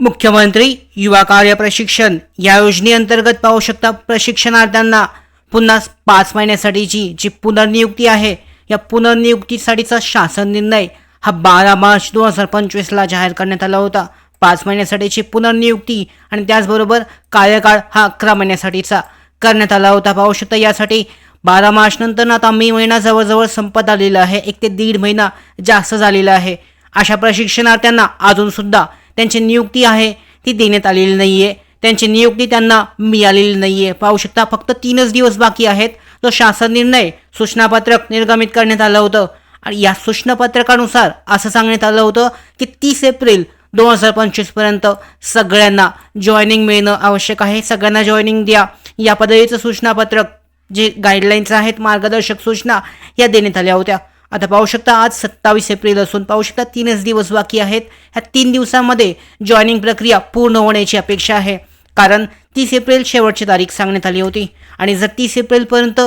मुख्यमंत्री युवा कार्य प्रशिक्षण या योजनेअंतर्गत पाहू शकता प्रशिक्षणार्थ्यांना पुन्हा पाच महिन्यासाठीची जी पुनर्नियुक्ती आहे या पुनर्नियुक्तीसाठीचा शासन निर्णय हा बारा मार्च दोन हजार पंचवीसला जाहीर करण्यात आला होता. पाच महिन्यासाठीची पुनर्नियुक्ती आणि त्याचबरोबर कार्यकाळ हा अकरा महिन्यासाठीचा करण्यात आला होता. पाहू शकता यासाठी बारा मार्च नंतर आता मे महिना जवळजवळ संपत आलेला आहे. एक ते दीड महिना जास्त झालेला आहे. अशा प्रशिक्षणार्थ्यांना अजूनसुद्धा त्यांची नियुक्ती आहे ती देण्यात आलेली नाही आहे त्यांची नियुक्ती त्यांना मिळालेली नाही आहे पाहू शकता फक्त तीनच दिवस बाकी आहेत. तो शासन निर्णय सूचनापत्रक निर्गमित करण्यात आलं होतं. आणि या सूचनापत्रकानुसार असं सांगण्यात आलं होतं की तीस एप्रिल दोन हजार पंचवीसपर्यंत सगळ्यांना जॉईनिंग मिळणं आवश्यक आहे. सगळ्यांना जॉईनिंग द्या. या पद्धतीचं सूचनापत्रक जे गाईडलाईन्स आहेत मार्गदर्शक सूचना या देण्यात आल्या होत्या. आता पाहू शकता आज सत्तावीस एप्रिल असून पाहू शकता तीनच दिवस बाकी आहेत. ह्या तीन दिवसांमध्ये जॉईनिंग प्रक्रिया पूर्ण होण्याची अपेक्षा आहे. कारण तीस एप्रिल शेवटची तारीख सांगण्यात आली होती. आणि जर तीस एप्रिलपर्यंत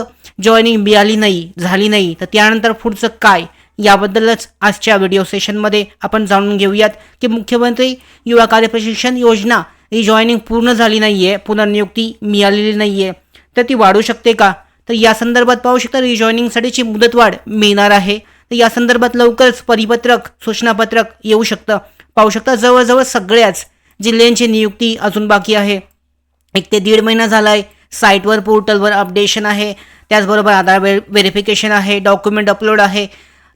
जॉईनिंग मिळाली नाही झाली नाही तर त्यानंतर पुढचं काय? याबद्दलच आजच्या व्हिडिओ सेशनमध्ये आपण जाणून घेऊयात की मुख्यमंत्री युवा कार्य प्रशिक्षण योजना ही जॉईनिंग पूर्ण झाली नाही आहे पुनर्नियुक्ती मिळालेली नाही आहे तर ती वाढू शकते का? तर या संदर्भात पाहू शकता रिजॉईनिंगसाठीची मुदतवाढ मिळणार आहे. तर या संदर्भात लवकरच परिपत्रक सूचनापत्रक येऊ शकतं. पाहू शकता जवळजवळ सगळ्याच जिल्ह्यांची नियुक्ती अजून बाकी आहे. एक ते दीड महिना झाला आहे साईटवर पोर्टलवर अपडेशन आहे. त्याचबरोबर आधार वे व्हेरिफिकेशन आहे डॉक्युमेंट अपलोड आहे.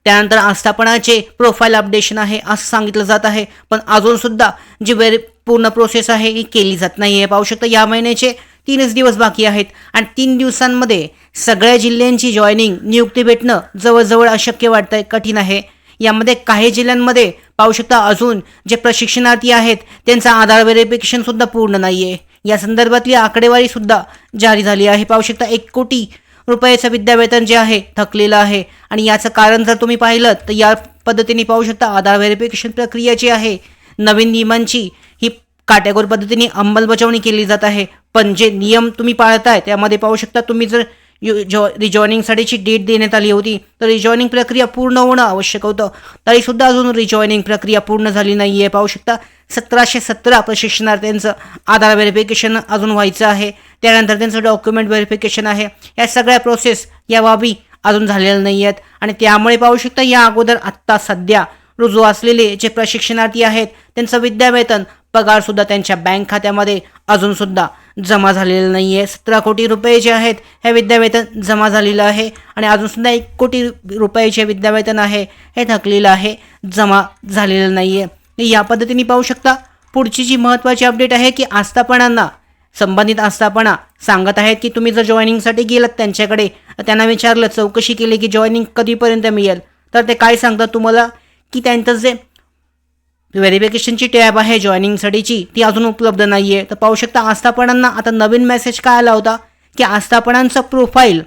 त्यानंतर आस्थापनाचे प्रोफाईल अपडेशन आहे असं सांगितलं जात आहे. पण अजूनसुद्धा जी वेरी पूर्ण प्रोसेस आहे ही केली जात नाही आहे पाहू शकता या महिन्याचे तीनच दिवस बाकी आहेत आणि तीन दिवसांमध्ये सगळ्या जिल्ह्यांची जॉईनिंग नियुक्ती भेटणं जवळजवळ अशक्य वाटतंय कठीण आहे. यामध्ये काही जिल्ह्यांमध्ये पाहू शकता अजून जे प्रशिक्षणार्थी आहेत त्यांचा आधार व्हेरिफिकेशन सुद्धा पूर्ण नाही आहे या संदर्भातली आकडेवारी सुद्धा जारी झाली आहे. पाहू शकता एक कोटी रुपयाचं विद्यावेतन जे आहे थकलेलं आहे. आणि याचं कारण जर तुम्ही पाहिलं तर या पद्धतीने पाहू शकता आधार व्हेरिफिकेशन प्रक्रिया जी आहे नवीन नियमांची ही काटेकोर पद्धतीने अंमलबजावणी केली जात आहे. पण जे नियम तुम्ही पाळताय त्यामध्ये पाहू शकता तुम्ही जर यु जॉ रिजॉईनिंगसाठीची डेट देण्यात आली होती तर रिजॉईनिंग प्रक्रिया पूर्ण होणं आवश्यक होतं. तरीसुद्धा अजून रिजॉईनिंग प्रक्रिया पूर्ण झाली नाही आहे पाहू शकता सतराशे सतरा प्रशिक्षणार्थ्यांचं आधार व्हेरिफिकेशन अजून व्हायचं आहे. त्यानंतर त्यांचं डॉक्युमेंट व्हेरिफिकेशन आहे. या सगळ्या प्रोसेस या बाबी अजून झालेल्या नाही आहेत आणि त्यामुळे पाहू शकता या अगोदर आत्ता सध्या रुजू असलेले जे प्रशिक्षणार्थी आहेत त्यांचं विद्यावेतन पगारसुद्धा त्यांच्या बँक खात्यामध्ये अजूनसुद्धा जमा झालेलं नाही आहे सतरा कोटी रुपये जे आहेत हे विद्यावेतन जमा झालेलं आहे आणि अजूनसुद्धा एक कोटी रुपयाचे विद्यावेतन आहे हे थकलेलं आहे जमा झालेलं नाही आहे या पद्धतीने पाहू शकता पुढची जी महत्त्वाची अपडेट आहे की आस्थापनांना संबंधित आस्थापना सांगत आहेत की तुम्ही जर जॉईनिंगसाठी गेलात त्यांच्याकडे त्यांना विचारलं चौकशी केली की जॉईनिंग कधीपर्यंत मिळेल? तर ते काय सांगतात तुम्हाला? की त्यांचं जे व्हेरिफिकेशनची टॅब आहे जॉईनिंगसाठीची ती अजून उपलब्ध नाही आहे तर पाहू शकता आस्थापनांना आता नवीन मेसेज काय आला होता? की आस्थापनांचं प्रोफाईल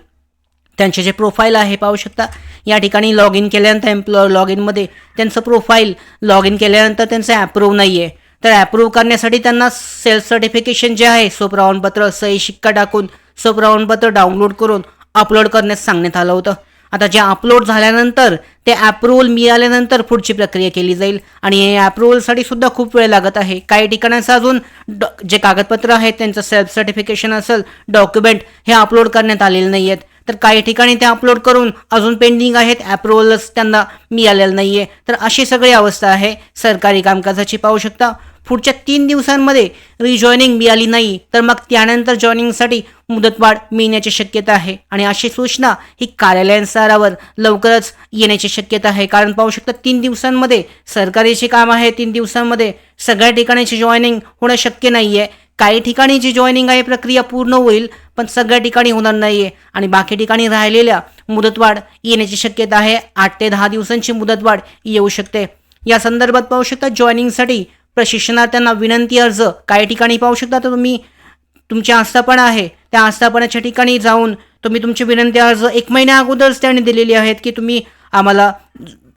त्यांचे जे प्रोफाईल आहे पाहू शकता. या ठिकाणी लॉग इन केल्यानंतर एम्प्लॉ लॉग इनमध्ये त्यांचं प्रोफाईल लॉग इन केल्यानंतर त्यांचं ॲप्रूव्ह नाही आहे तर ॲप्रूव्ह करण्यासाठी त्यांना सेल्फ सर्टिफिकेशन जे आहे स्वप्रमाणपत्र सही शिक्का टाकून स्वप्रमाणपत्र डाउनलोड करून अपलोड करण्यास सांगण्यात आलं होतं. आता जे अपलोड झाल्यानंतर ते अप्रुव्हल मिळाल्यानंतर पुढची प्रक्रिया केली जाईल. आणि हे अप्रुव्हलसाठी सुद्धा खूप वेळ लागत आहे. काही ठिकाणांचं अजून डॉ जे कागदपत्र आहेत त्यांचं सेल्फ सर्टिफिकेशन असेल डॉक्युमेंट हे अपलोड करण्यात आलेले नाही आहेत तर काही ठिकाणी ते अपलोड करून अजून पेंडिंग आहेत अप्रुव्हलच त्यांना मिळालेलं नाही आहे तर अशी सगळी अवस्था आहे. सरकारी कामकाजाची पाहू शकता. पुढच्या तीन दिवसांमध्ये रिजॉईनिंग मिळाली नाही तर मग त्यानंतर जॉईनिंगसाठी मुदतवाढ मिळण्याची शक्यता आहे. आणि अशी सूचना ही कार्यालयीन स्तरावर लवकरच येण्याची शक्यता आहे. कारण पाहू शकता तीन दिवसांमध्ये सरकारीचे काम आहे तीन दिवसांमध्ये सगळ्या ठिकाणीची जॉईनिंग होणं शक्य नाही आहे काही ठिकाणी जी जॉईनिंग आहे प्रक्रिया पूर्ण होईल पण सगळ्या ठिकाणी होणार नाही आहे आणि बाकी ठिकाणी राहिलेल्या मुदतवाढ येण्याची शक्यता आहे. आठ ते दहा दिवसांची मुदतवाढ येऊ शकते. या संदर्भात पाहू शकता जॉईनिंगसाठी प्रशिक्षणार्थ्यांना विनंती अर्ज काही ठिकाणी पाहू शकता तर तुम्ही तुमची आस्थापना आहे त्या आस्थापनाच्या ठिकाणी जाऊन तुम्ही तुमची विनंती अर्ज एक महिन्या अगोदरच त्यांनी दिलेली आहेत की तुम्ही आम्हाला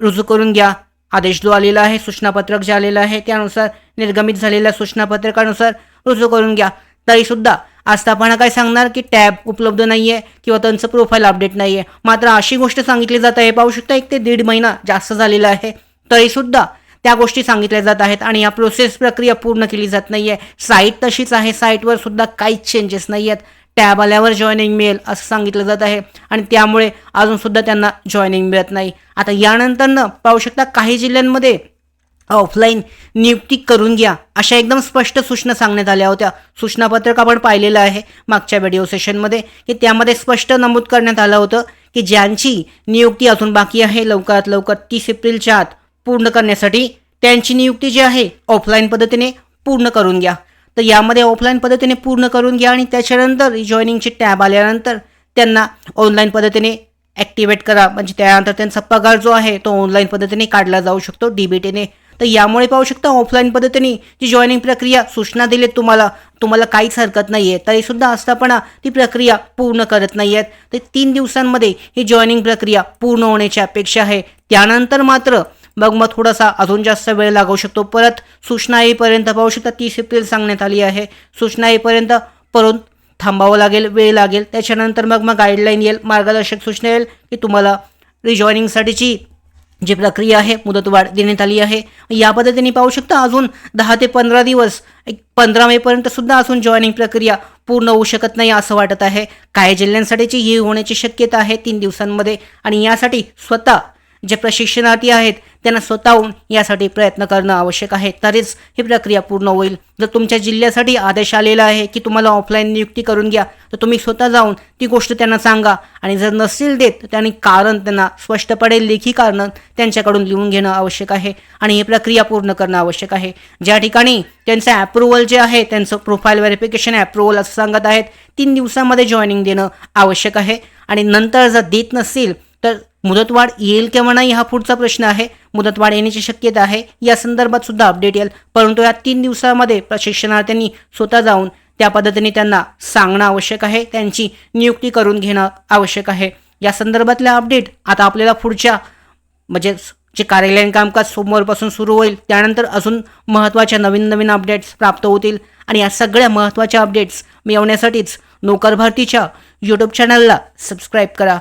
रुजू करून घ्या. आदेश जो आलेला आहे सूचनापत्रक जे आलेलं आहे त्यानुसार निर्गमित झालेल्या सूचनापत्रकानुसार रुजू करून घ्या. तरीसुद्धा आस्थापना काय सांगणार की टॅब उपलब्ध नाही आहे किंवा त्यांचं प्रोफाईल अपडेट नाही आहे मात्र अशी गोष्ट सांगितली जात आहे पाहू शकता एक ते दीड महिना जास्त झालेला आहे. तरीसुद्धा त्या गोष्टी सांगितल्या जात आहेत आणि या प्रोसेस प्रक्रिया पूर्ण केली जात नाही आहे साईट तशीच आहे. साईटवर सुद्धा काहीच चेंजेस नाही आहेत टॅब आल्यावर जॉईनिंग मिळेल असं सांगितलं जात आहे. आणि त्यामुळे अजूनसुद्धा त्यांना जॉईनिंग मिळत नाही. आता यानंतरनं पाहू शकता काही जिल्ह्यांमध्ये ऑफलाईन नियुक्ती करून घ्या अशा एकदम स्पष्ट सूचना सांगण्यात आल्या होत्या. सूचनापत्रक आपण पाहिलेलं आहे मागच्या व्हिडिओ सेशनमध्ये की त्यामध्ये स्पष्ट नमूद करण्यात आलं होतं की ज्यांची नियुक्ती अजून बाकी आहे लवकरात लवकर तीस एप्रिलच्या आत पूर्ण करण्यासाठी त्यांची नियुक्ती जी आहे ऑफलाईन पद्धतीने पूर्ण करून घ्या. तर यामध्ये ऑफलाईन पद्धतीने पूर्ण करून घ्या आणि त्याच्यानंतर जॉईनिंगचे टॅब आल्यानंतर त्यांना ऑनलाईन पद्धतीने ॲक्टिवेट करा. म्हणजे त्यानंतर त्यांचा पगार जो आहे तो ऑनलाईन पद्धतीने काढला जाऊ शकतो डी बी टीने तर यामुळे पाहू शकता ऑफलाईन पद्धतीने जी जॉईनिंग प्रक्रिया सूचना दिली तुम्हाला तुम्हाला काहीच हरकत नाही आहे तरीसुद्धा असतापणा ती प्रक्रिया पूर्ण करत नाही आहेत तर तीन दिवसांमध्ये ही जॉईनिंग प्रक्रिया पूर्ण होण्याची अपेक्षा आहे. त्यानंतर मात्र मग मग थोडासा अजून जास्त वेळ लागू शकतो. परत सूचना येईपर्यंत पाहू शकता तीस एप्रिल सांगण्यात आली आहे. सूचना येईपर्यंत परत थांबावं लागेल वेळ लागेल. त्याच्यानंतर मग मग गाईडलाईन येईल मार्गदर्शक सूचना येईल की तुम्हाला रिजॉईनिंगसाठीची जी प्रक्रिया आहे मुदतवाढ देण्यात आली आहे. या पद्धतीने पाहू शकता अजून दहा ते पंधरा दिवस एक पंधरा मेपर्यंत सुद्धा अजून जॉईनिंग प्रक्रिया पूर्ण होऊ शकत नाही असं वाटत आहे. काही जिल्ह्यांसाठीची ही होण्याची शक्यता आहे तीन दिवसांमध्ये आणि यासाठी स्वतः जे प्रशिक्षणार्थी आहेत त्यांना स्वतःहून यासाठी प्रयत्न करणं आवश्यक आहे. तरीच ही प्रक्रिया पूर्ण होईल. जर तुमच्या जिल्ह्यासाठी आदेश आलेला आहे की तुम्हाला ऑफलाईन नियुक्ती करून घ्या तर तुम्ही स्वतः जाऊन ती गोष्ट त्यांना सांगा. आणि जर नसेल देत तर त्यांनी कारण त्यांना स्पष्टपणे लेखी कारणं त्यांच्याकडून लिहून घेणं आवश्यक आहे. आणि ही प्रक्रिया पूर्ण करणं आवश्यक आहे. ज्या ठिकाणी त्यांचं ॲप्रुव्हल जे आहे त्यांचं प्रोफाईल व्हेरिफिकेशन ॲप्रुव्हल असं सांगत आहेत तीन दिवसामध्ये जॉईनिंग देणं आवश्यक आहे. आणि नंतर जर देत नसतील तर मुदतवाढ येईल किंवा नाही हा पुढचा प्रश्न आहे. मुदतवाढ येण्याची शक्यता आहे. या संदर्भात सुद्धा अपडेट येईल. परंतु या तीन दिवसामध्ये प्रशिक्षणार्थ्यांनी स्वतः जाऊन त्या पद्धतीने त्यांना सांगणं आवश्यक आहे. त्यांची नियुक्ती करून घेणं आवश्यक आहे. या संदर्भातल्या अपडेट आता आपल्याला पुढच्या म्हणजे जे कार्यालयीन कामकाज सोमवारपासून सुरू होईल त्यानंतर अजून महत्त्वाच्या नवीन नवीन अपडेट्स प्राप्त होतील. आणि या सगळ्या महत्त्वाच्या अपडेट्स मिळवण्यासाठीच नोकर भारतीच्या यूट्यूब चॅनलला सबस्क्राईब करा.